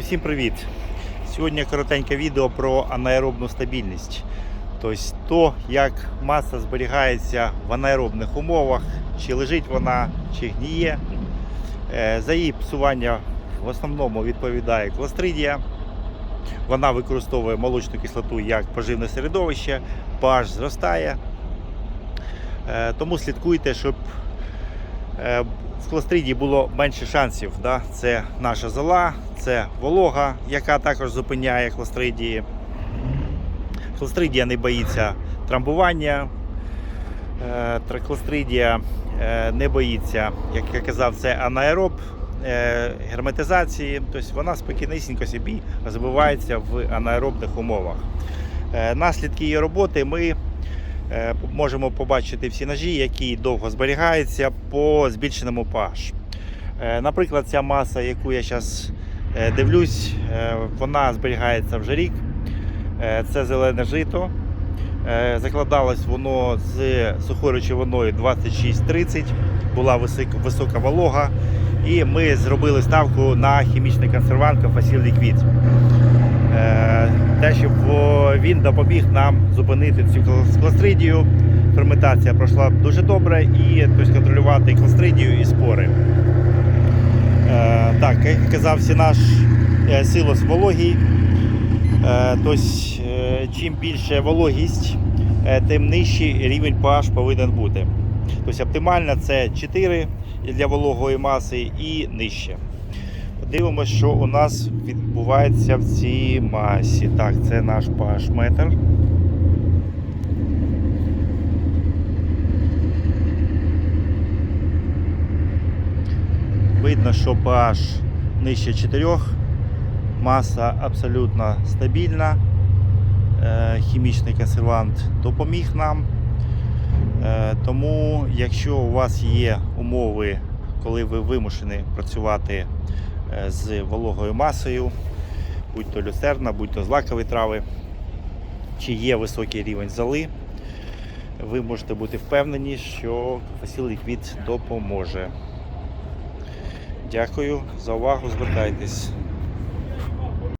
Усім привіт! Сьогодні коротеньке відео про анаеробну стабільність. Тобто то, як маса зберігається в анаеробних умовах, чи лежить вона, чи гніє. Е, За її псування в основному відповідає кластридія. Вона використовує молочну кислоту як поживне середовище, pH зростає. Е, Тому слідкуйте, щоб в кластридії було менше шансів. Да? Це наша зола, це волога, яка також зупиняє кластридії. Кластридія не боїться трамбування. Е, Кластридія е, не боїться, як я казав, це анаероб е, герметизації. Тобто вона спокійнісінько собі розвивається в анаеробних умовах. Е, Наслідки її роботи ми е, можемо побачити всі ножі, які довго зберігаються по збільшеному pH. Е, Наприклад, ця маса, яку я зараз дивлюсь, е, вона зберігається вже рік. Е, Це зелене жито. Е, Закладалось воно з сухою речовиною 26-30, була висока волога, і ми зробили ставку на хімічний консервант Фасіл Ліквід. Е, Те, щоб він допоміг нам зупинити цю кл- кластридію. Ферментація пройшла дуже добре і тобто, контролювати і кластридію і спори. Е, Так, як казав всі наш е, силос вологий. Е, Тобто, чим більше вологість, тим нижчий рівень pH повинен бути. Тобто оптимально це 4 для вологої маси і нижче. Подивимося, що у нас відбувається в цій масі. Так, це наш pH метр. Видно, що pH нижче 4. Маса абсолютно стабільна. Е, Хімічний консервант допоміг нам. Е, Тому, якщо у вас є умови, коли ви вимушені працювати з вологою масою, будь то люцерна, будь то злакові трави, чи є високий рівень зали, ви можете бути впевнені, що Фасіл квіт допоможе. Дякую за увагу, звертайтесь.